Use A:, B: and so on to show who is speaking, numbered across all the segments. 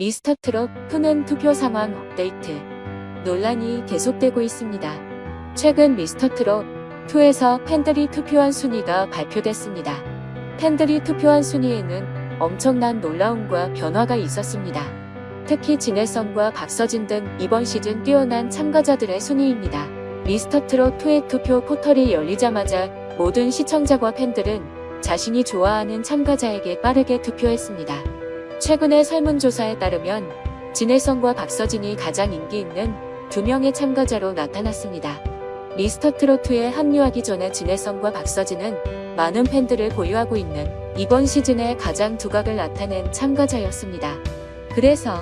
A: 미스터 트롯 푸는 투표 상황 업데이트. 논란이 계속되고 있습니다. 최근 미스터 트롯 2에서 팬들이 투표한 순위가 발표됐습니다. 팬들이 투표한 순위에는 엄청난 놀라움과 변화가 있었습니다. 특히 진해성과 박서진 등 이번 시즌 뛰어난 참가자들의 순위입니다. 미스터 트롯 2의 투표 포털이 열리자마자 모든 시청자와 팬들은 자신이 좋아하는 참가자에게 빠르게 투표했습니다. 최근의 설문조사에 따르면 진해성과 박서진이 가장 인기 있는 두 명의 참가자로 나타났습니다. 미스터 트로트에 합류하기 전에 진해성과 박서진은 많은 팬들을 보유하고 있는 이번 시즌의 가장 두각을 나타낸 참가자였습니다. 그래서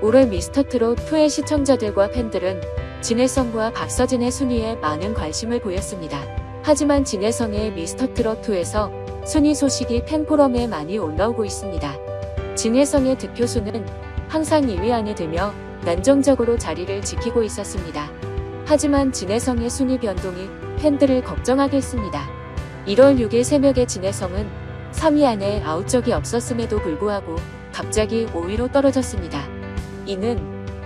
A: 올해 미스터 트롯 2의 시청자들과 팬들은 진해성과 박서진의 순위에 많은 관심을 보였습니다. 하지만 진해성의 미스터 트롯 2에서 순위 소식이 팬포럼에 많이 올라오고 있습니다. 진해성의 득표수는 항상 2위 안에 들며 난정적으로 자리를 지키고 있었습니다. 하지만 진해성의 순위 변동이 팬들을 걱정하게 했습니다. 1월 6일 새벽에 진해성은 3위 안에 아웃 적이 없었음에도 불구하고 갑자기 5위로 떨어졌습니다. 이는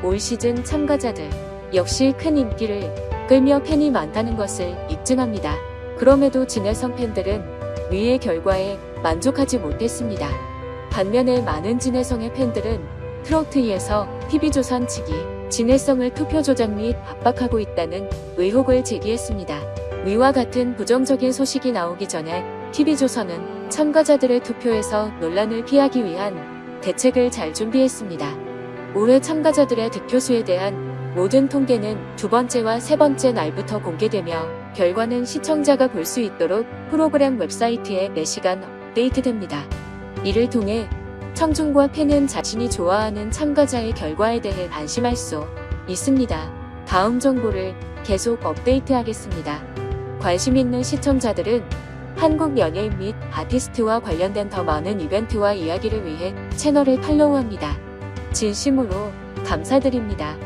A: 올 시즌 참가자들 역시 큰 인기를 끌며 팬이 많다는 것을 입증합니다. 그럼에도 진해성 팬들은 위의 결과에 만족하지 못했습니다. 반면에 많은 진해성의 팬들은 트로트에서 TV조선 측이 진해성을 투표 조작 및 압박하고 있다는 의혹을 제기했습니다. 위와 같은 부정적인 소식이 나오기 전에 TV조선은 참가자들의 투표에서 논란을 피하기 위한 대책을 잘 준비했습니다. 올해 참가자들의 득표수에 대한 모든 통계는 두 번째와 세 번째 날부터 공개되며 결과는 시청자가 볼 수 있도록 프로그램 웹사이트에 매시간 업데이트됩니다. 이를 통해 청중과 팬은 자신이 좋아하는 참가자의 결과에 대해 안심할 수 있습니다. 다음 정보를 계속 업데이트하겠습니다. 관심 있는 시청자들은 한국 연예인 및 아티스트와 관련된 더 많은 이벤트와 이야기를 위해 채널을 팔로우합니다. 진심으로 감사드립니다.